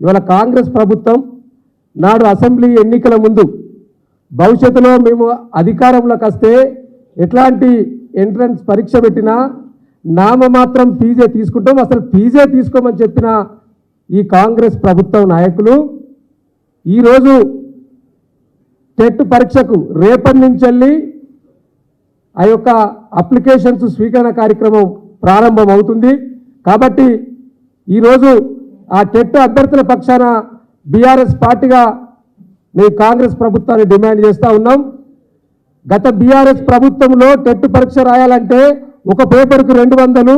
ఇవాళ కాంగ్రెస్ ప్రభుత్వం నాడు అసెంబ్లీ ఎన్నికల ముందు భవిష్యత్తులో మేము అధికారంలోకి వస్తే ఎట్లాంటి ఎంట్రన్స్ పరీక్ష పెట్టినా నామమాత్రం ఫీజే తీసుకుంటాం. అసలు ఫీజే తీసుకోమని చెప్పిన ఈ కాంగ్రెస్ ప్రభుత్వం నాయకులు ఈరోజు టెట్ పరీక్షకు రేపటి నుంచి వెళ్ళి ఆ యొక్క అప్లికేషన్స్ స్వీకరణ కార్యక్రమం ప్రారంభం అవుతుంది కాబట్టి ఈరోజు ఆ టెట్టు అభ్యర్థుల పక్షాన బీఆర్ఎస్ పార్టీగా మేము కాంగ్రెస్ ప్రభుత్వాన్ని డిమాండ్ చేస్తూ ఉన్నాం. గత బీఆర్ఎస్ ప్రభుత్వంలో టెట్ పరీక్ష రాయాలంటే ఒక పేపర్కు రెండు వందలు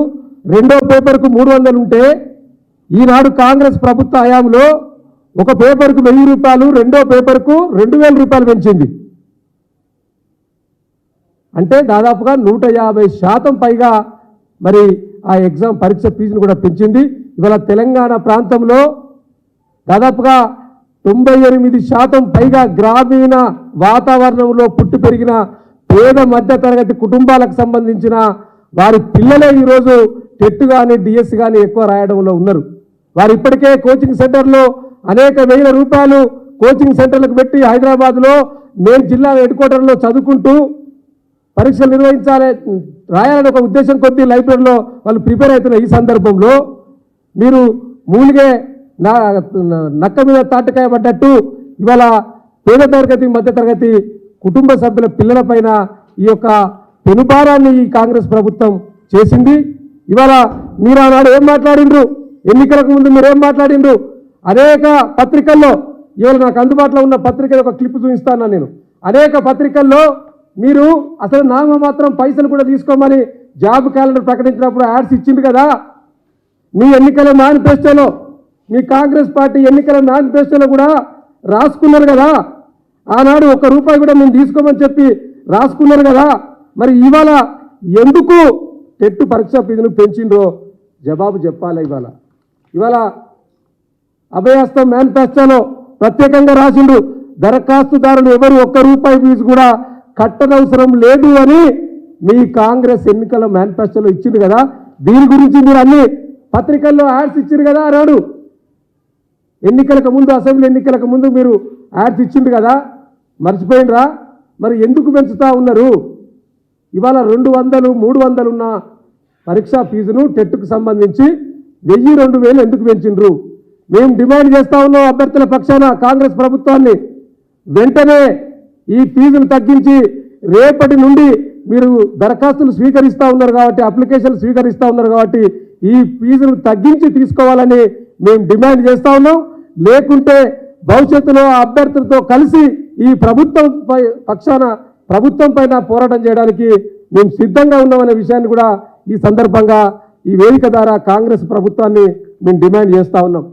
రెండో పేపర్కు మూడు వందలు ఉంటే ఈనాడు కాంగ్రెస్ ప్రభుత్వ హయాంలో ఒక పేపర్కు వెయ్యి రూపాయలు రెండో పేపర్కు రెండు వేల రూపాయలు పెంచింది. అంటే దాదాపుగా నూట యాభై శాతం పైగా మరి ఆ ఎగ్జామ్ పరీక్ష ఫీజును కూడా పెంచింది. ఇవాళ తెలంగాణ ప్రాంతంలో దాదాపుగా తొంభై ఎనిమిది శాతం పైగా గ్రామీణ వాతావరణంలో పుట్టి పెరిగిన పేద మధ్య తరగతి కుటుంబాలకు సంబంధించిన వారి పిల్లలే ఈరోజు టెట్ కానీ డిఎస్ కానీ ఎక్కువ రాయడంలో ఉన్నారు. వారు ఇప్పటికే కోచింగ్ సెంటర్లో అనేక వేల రూపాయలు కోచింగ్ సెంటర్లకు పెట్టి హైదరాబాద్లో మేము జిల్లా హెడ్ క్వార్టర్లో చదువుకుంటూ పరీక్షలు నిర్వహించాలి రాయాలని ఒక ఉద్దేశం కొద్దీ లైబ్రరీలో వాళ్ళు ప్రిపేర్ అవుతున్న ఈ సందర్భంలో మీరు మూలిగే నా నక్క మీద తాటకాయ పడ్డట్టు ఇవాళ పేద తరగతి మధ్య తరగతి కుటుంబ సభ్యుల పిల్లలపైన ఈ యొక్క పెనుభారాన్ని ఈ కాంగ్రెస్ ప్రభుత్వం చేసింది. ఇవాళ మీరు ఆనాడు ఏం మాట్లాడిండ్రు? ఎన్నికలకు ముందు మీరు ఏం మాట్లాడిండ్రు? అనేక పత్రికల్లో ఇవాళ నాకు అందుబాటులో ఉన్న పత్రిక ఒక క్లిప్ చూపిస్తాను నేను? అనేక పత్రికల్లో మీరు అసలు నామ మాత్రం పైసలు కూడా తీసుకోమని జాబ్ క్యాలెండర్ ప్రకటించినప్పుడు యాడ్స్ ఇచ్చింది కదా? మీ ఎన్నికల మేనిఫెస్టోలో మీ కాంగ్రెస్ పార్టీ ఎన్నికల మేనిఫెస్టోలో కూడా రాసుకున్నారు కదా. ఆనాడు ఒక్క రూపాయి కూడా మేము తీసుకోమని చెప్పి రాసుకున్నారు కదా. మరి ఇవాళ ఎందుకు టెట్టు పరీక్ష ఫీజును పెంచిండ్రో జవాబు చెప్పాలి ఇవాళ? ఇవాళ అభయాస్తం మేనిఫెస్టోలో ప్రత్యేకంగా రాసిండు దరఖాస్తుదారులు ఎవరు ఒక్క రూపాయి ఫీజు కూడా కట్టనవసరం లేదు అని మీ కాంగ్రెస్ ఎన్నికల మేనిఫెస్టోలో ఇచ్చింది కదా. దీని గురించి మీరు అన్ని పత్రికల్లో యాడ్స్ ఇచ్చింది కదా అన్నాడు ఎన్నికలకు ముందు అసెంబ్లీ ఎన్నికలకు ముందు మీరు యాడ్స్ ఇచ్చింది కదా మర్చిపోయినరా? మరి ఎందుకు పెంచుతా ఉన్నారు? ఇవాళ రెండు వందలు మూడు వందలు ఉన్న పరీక్షా ఫీజును టెట్కు సంబంధించి వెయ్యి రెండు వేలు ఎందుకు పెంచిండ్రు? మేము డిమాండ్ చేస్తా ఉన్నాం అభ్యర్థుల పక్షాన కాంగ్రెస్ ప్రభుత్వాన్ని. వెంటనే ఈ ఫీజును తగ్గించి రేపటి నుండి మీరు దరఖాస్తులు స్వీకరిస్తూ ఉన్నారు కాబట్టి అప్లికేషన్లు స్వీకరిస్తూ ఉన్నారు కాబట్టి ఈ ఫీజును తగ్గించి తీసుకోవాలని మేము డిమాండ్ చేస్తా ఉన్నాం. లేకుంటే భవిష్యత్తులో అభ్యర్థులతో కలిసి ఈ ప్రభుత్వం పై పక్షాన ప్రభుత్వం పైన పోరాటం చేయడానికి మేము సిద్ధంగా ఉన్నామనే విషయాన్ని కూడా ఈ సందర్భంగా ఈ వేదిక ద్వారా కాంగ్రెస్ ప్రభుత్వాన్ని మేము డిమాండ్ చేస్తా ఉన్నాం.